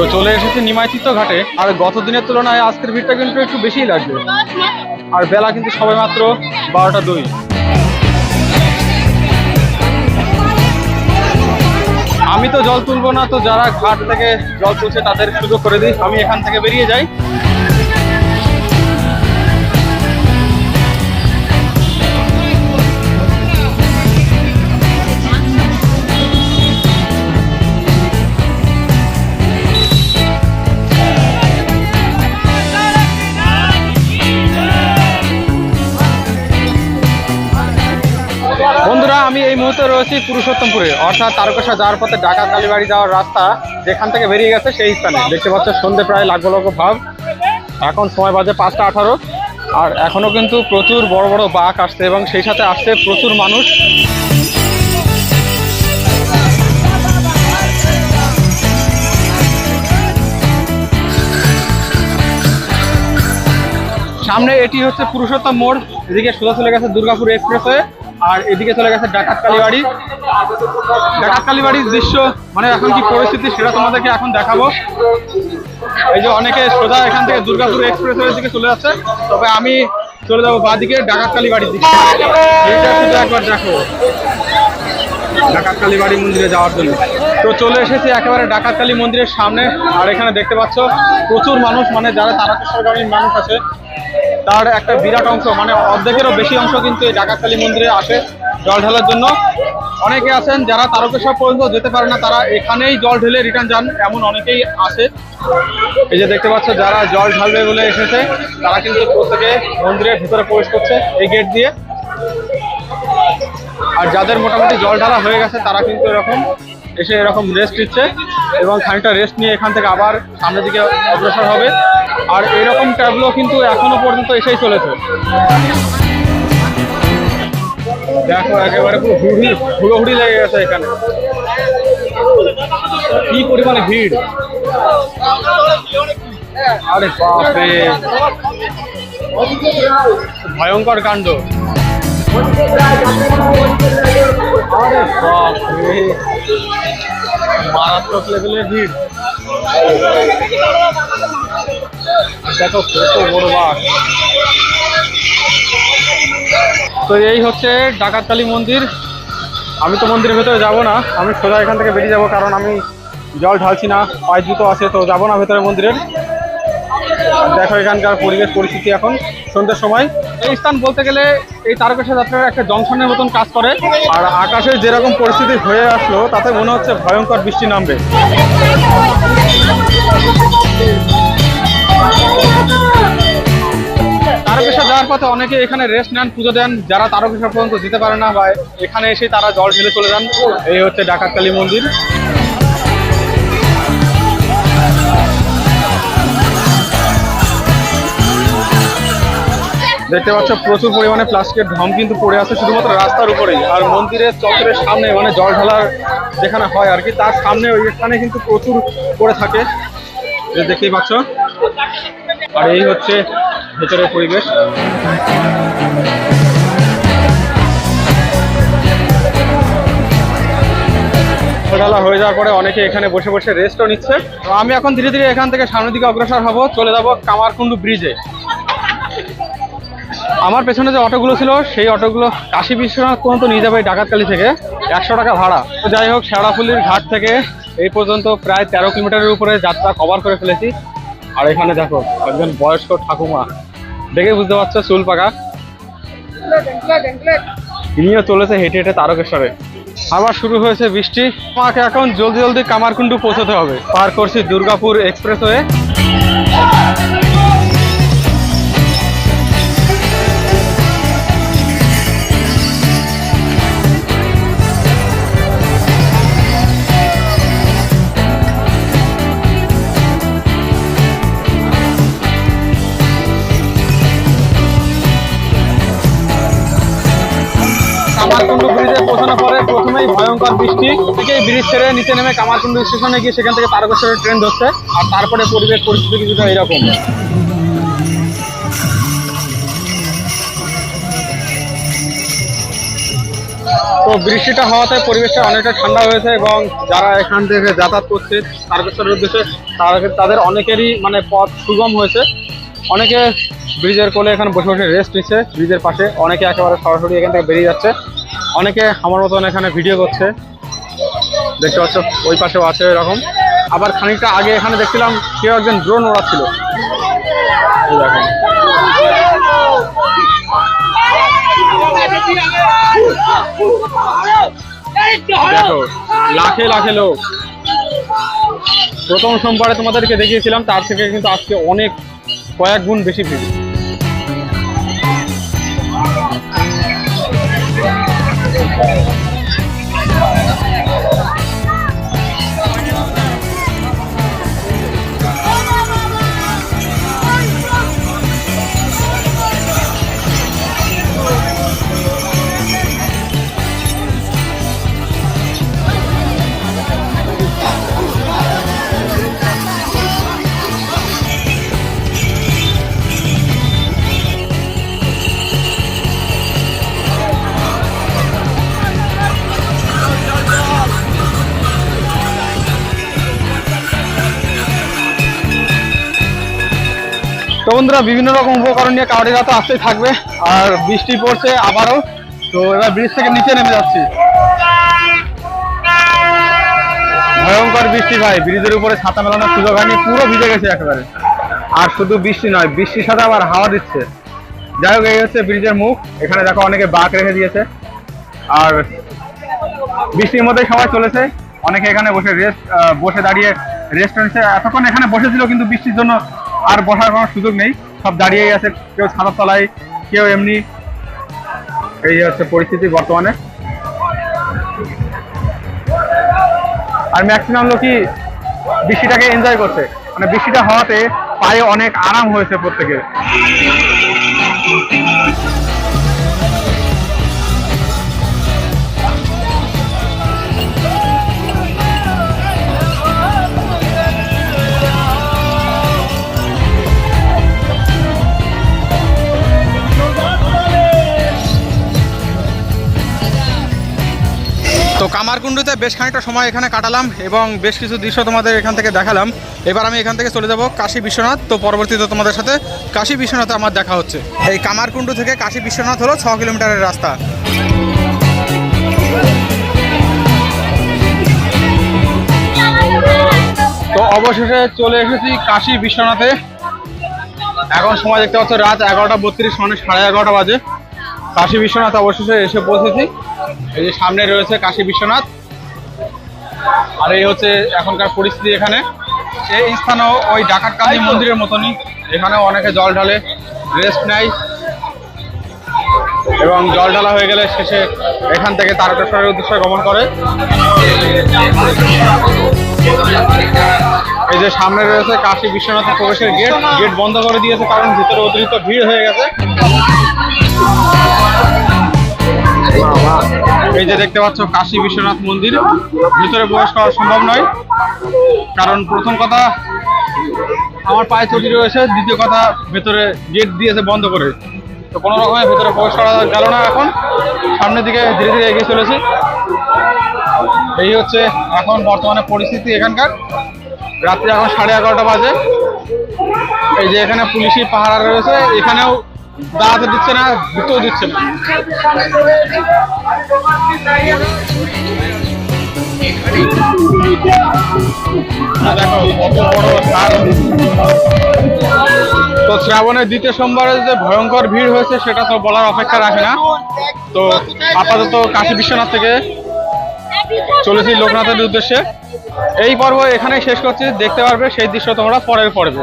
তো চলে এসেছি নিমাইচিত্ত ঘাটে। আর গত দিনের তুলনায় আজকের ভিড়টা কিন্তু একটু বেশিই লাগবে। আর বেলা কিন্তু সবাই মাত্র বারোটা দুই। আমি তো জল তুলবো না, তো যারা ঘাট থেকে জল তুলছে তাদের সুযোগ করে দিই। আমি এখান থেকে বেরিয়ে যাই। আমি এই মুহূর্তে রয়েছি পুরুষোত্তমপুরে। অর্থাৎ তারকেশ্বর যাওয়ার পথে ঢাকা কালীবাড়ি যাওয়ার রাস্তা যেখান থেকে বেরিয়ে গেছে সেই স্থানে। দেখতে পাচ্ছ সন্ধে প্রায় লাগবো লাগবো ভাব এখন সময় বাজে পাঁচটা আঠারো। আর এখনও কিন্তু প্রচুর বড় বড় বাঘ আসছে এবং সেই সাথে আসছে প্রচুর মানুষ। সামনে এটি হচ্ছে পুরুষোত্তম মোড়। এদিকে সোজা চলে গেছে দুর্গাপুর এক্সপ্রেসওয়ে। আর এদিকে চলে গেছে ডাকাত কালীবাড়ি। ডাকাত কালীবাড়ির দৃশ্য মানে এখন কি পরিস্থিতি সেটা তোমাদেরকে এখন দেখাবো। এই যে অনেকে সোজা এখান থেকে দুর্গাপুর এক্সপ্রেস এক্সপ্রেসওয়ের দিকে চলে যাচ্ছে। তবে আমি চলে যাব বাদিকে ডাকাত কালীবাড়ির দিকে। একবার দেখো। ডাকাত কালী বাড়ি মন্দিরে যাওয়ার জন্য। তো চলে এসেছি একেবারে ডাকাত কালী মন্দিরের সামনে। আর এখানে দেখতে পাচ্ছ, প্রচুর মানুষ মানে যারা তারকেশ্বরগামী মানুষ আছে তার একটা বিরাট অংশ মানে অর্ধেকেরও বেশি অংশ কিন্তু এই ডাকাতকালী মন্দিরে আসে জল ঢালার জন্য। অনেকে আছেন যারা তারকেশ্বর পর্যন্ত যেতে পারে না, তারা এখানেই জল ঢেলে রিটার্ন যান, এমন অনেকেই আসে এই যে দেখতে পাচ্ছ, যারা জল ঢালবে বলে এসেছে, তারা কিন্তু প্রত্যেকে মন্দিরের ভিতরে প্রবেশ করছে এই গেট দিয়ে। আর যাদের মোটামুটি জল ঢালা হয়ে গেছে, তারা কিন্তু এরকম এসে এরকম রেস্ট নিচ্ছে এবং খানিকটা রেস্ট নিয়ে এখান থেকে আবার সামনের দিকে অগ্রসর হবে। আর এরকম ট্যাবলো কিন্তু এখনও পর্যন্ত এসেই চলেছে। দেখো, একেবারে পুরো হুড়ি, হুড়োহুড়ি লেগে গেছে এখানে। কি পরিমাণে ভিড়। আরে ভয়ঙ্কর কাণ্ড। মারাত্মক লেভেলের ভিড়। দেখো কত বড় তো এই হচ্ছে ডাকাতকালী মন্দির। আমি তো মন্দিরের ভেতরে যাব না। আমি সোজা এখান থেকে বেরিয়ে যাব কারণ আমি জল ঢালছি না, পায়ে জুতো আছে, তো যাব না ভেতরে মন্দিরের। দেখো এখানকার পরিবেশ, পরিস্থিতি এখন। সন্ধ্যের সময় এই স্থান বলতে গেলে এই তারকেশ্বর যাত্রার একটা জংশনের মতন কাজ করে। আর আকাশে যেরকম পরিস্থিতি হয়ে আসলো তাতে মনে হচ্ছে ভয়ঙ্কর বৃষ্টি নামবে। তারকেশ্বর যাওয়ার পথে অনেকে এখানে রেস্ট নেন পুজো দেন। যারা তারকেশ্বর পর্যন্ত যেতে পারে না বা এখানে এসে তারা জল ঢেলে চলে যান। এই হচ্ছে ডাকাতকালী মন্দির। দেখতে পাচ্ছ, প্রচুর পরিমাণে প্লাস্টিকের ঢম কিন্তু পড়ে আছে শুধুমাত্র রাস্তার উপরেই। আর মন্দিরের চত্বরের সামনে মানে জল ঢালার যেখানে হয় আর কি, তার সামনে ওইখানে কিন্তু প্রচুর পড়ে থাকে। দেখতেই পাচ্ছ। আর এই হচ্ছে ভেতরের পরিবেশ। ঢালা হয়ে যাওয়ার পরে অনেকে এখানে বসে বসে রেস্টও নিচ্ছে। আমি এখন ধীরে ধীরে এখান থেকে সামনের দিকে অগ্রসর হব। চলে যাব কামারকুণ্ডু ব্রিজে আমার পেছনে যে অটোগুলো ছিল, সেই অটোগুলো কাশী বিশ্বনাথ পর্যন্ত নিয়ে যাবে ডাকাতকালি থেকে। একশো টাকা ভাড়া। তো যাই হোক শেড়াফুলির ঘাট থেকে এই পর্যন্ত প্রায় তেরো কিলোমিটারের উপরে যাত্রা কভার করে ফেলেছি। আর এখানে দেখো, একজন বয়স্ক ঠাকুমা। দেখে বুঝতে পারছ, চুল পাকা। ইনিও চলেছে হেঁটে হেঁটে তারকেশ্বরে। আবার শুরু হয়েছে বৃষ্টি। আমাকে এখন জলদি জলদি কামারকুণ্ডু পৌঁছতে হবে। পার করছি দুর্গাপুর এক্সপ্রেসওয়ে। কামারকুণ্ডু বৃষ্টি থেকে ব্রিজ ছেড়ে নিচে নেমে কামারকুণ্ডু স্টেশনে গিয়ে সেখান থেকে তারকেশ্বরের ট্রেন ধরছে। আর তারপরে পরিবেশ পরিস্থিতি কিছুটা এরকম। তো বৃষ্টিটা হওয়াতে পরিবেশটা অনেকটা ঠান্ডা হয়েছে এবং যারা এখান থেকে যাতায়াত করছে তারকেশ্বরের উদ্দেশ্যে তাদের অনেকেরই মানে পথ সুগম হয়েছে। অনেকে ব্রিজের কোলে এখানে বসে বসে রেস্ট নিচ্ছে। ব্রিজের পাশে অনেকে একেবারে সরাসরি এখান থেকে বেরিয়ে যাচ্ছে। অনেকে আমার মতন এখানে ভিডিও করছে। দেখতে পাচ্ছ, ওই পাশেও আছে এরকম। আবার খানিকটা আগে এখানে দেখছিলাম কেউ একজন ড্রোন ওড়াচ্ছিল। দেখো, লাখে লাখে লোক। প্রথম সোমবারে তোমাদেরকে দেখিয়েছিলাম, তার থেকে কিন্তু আজকে অনেক কয়েক গুণ বেশি ভিড়। Thank you. তো বন্ধুরা, বিভিন্ন রকম উপকরণ নিয়ে কাউরিরা তো আসতেই থাকবে। আর বৃষ্টি পড়ছে আবারও। তো এবার ব্রিজ থেকে নিচে নেমে যাচ্ছি। ভয়ঙ্কর বৃষ্টি ভাই, ব্রিজের উপরে ছাতা মেলানোর সুযোগ হয়নি, পুরো ভিজে গেছে একেবারে। আর শুধু বৃষ্টি নয়, বৃষ্টির সাথে আবার হাওয়া দিচ্ছে। যাই হোক, এই হচ্ছে ব্রিজের মুখ। এখানে দেখো অনেকে বাঁক রেখে দিয়েছে। আর বৃষ্টির মধ্যে সবাই চলেছে। অনেকে এখানে বসে রেস্ট বসে দাঁড়িয়ে রেস্ট নিচ্ছে। এতক্ষণ এখানে বসেছিল কিন্তু বৃষ্টির জন্য আর বসার কোনো সুযোগ নেই। সব দাঁড়িয়েই আছে, কেউ ছাতার তলায়, কেউ এমনি এই হচ্ছে পরিস্থিতি বর্তমানে। আর ম্যাক্সিমাম লোকই বৃষ্টিটাকে এনজয় করছে। মানে বৃষ্টিটা হওয়াতে পায়ে অনেক আরাম হয়েছে প্রত্যেকের। তো কামারকুণ্ডুতে বেশ খানিকটা সময় এখানে কাটালাম এবং বেশ কিছু দৃশ্য তোমাদের এখান থেকে দেখালাম। এবার আমি এখান থেকে চলে যাব কাশী বিশ্বনাথ। তো পরবর্তীতে তোমাদের সাথে কাশী বিশ্বনাথে আমার দেখা হচ্ছে। এই কামারকুণ্ডু থেকে কাশী বিশ্বনাথ হলো ছ কিলোমিটারের রাস্তা। তো অবশেষে চলে এসেছি কাশী বিশ্বনাথে। এখন সময় দেখতে পাচ্ছ রাত এগারোটা বত্রিশ মানে সাড়ে এগারোটা বাজে। কাশী বিশ্বনাথ অবশেষে এসে পৌঁছেছি। এই যে সামনে রয়েছে কাশী বিশ্বনাথ। আর এই হচ্ছে এখনকার পরিস্থিতি এখানে। এই স্থানেও ওই ডাকাত কালী মন্দিরের মতনই এখানেও অনেকে জল ঢালে রেস্ট নেয় এবং জল ঢালা হয়ে গেলে শেষে এখান থেকে তারকেশ্বরের উদ্দেশ্যে গমন করে। এই যে সামনে রয়েছে কাশী বিশ্বনাথের প্রবেশের গেট গেট বন্ধ করে দিয়েছে কারণ ভিতরে অতিরিক্ত ভিড় হয়ে গেছে। এই যে দেখতে পাচ্ছ কাশী বিশ্বনাথ মন্দির, ভিতরে প্রবেশ করা সম্ভব নয়। কারণ প্রথম কথা, আমার পায়ে চটি রয়েছে, দ্বিতীয় কথা, ভেতরে গেট দিয়েছে বন্ধ করে। তো কোনো রকমের ভেতরে প্রবেশ করা গেল না এখন। সামনের দিকে ধীরে ধীরে এগিয়ে চলেছি। এই হচ্ছে এখন বর্তমানে পরিস্থিতি এখানকার। রাত্রি এখন সাড়ে এগারোটা বাজে। এই যে এখানে পুলিশি পাহারা রয়েছে, এখানেও দাঁড়াতে দিচ্ছে না ঢুকতেও দিচ্ছে না। তো শ্রাবণের দ্বিতীয় সোমবারে যে ভয়ঙ্কর ভিড় হয়েছে, সেটা তো বলার অপেক্ষা রাখে না। তো আপাতত কাশী বিশ্বনাথ থেকে চলেছি লোকনাথের উদ্দেশ্যে। এই পর্ব এখানেই শেষ করছি। দেখতে পারবে সেই দৃশ্য তোমরা পরের পর্বে।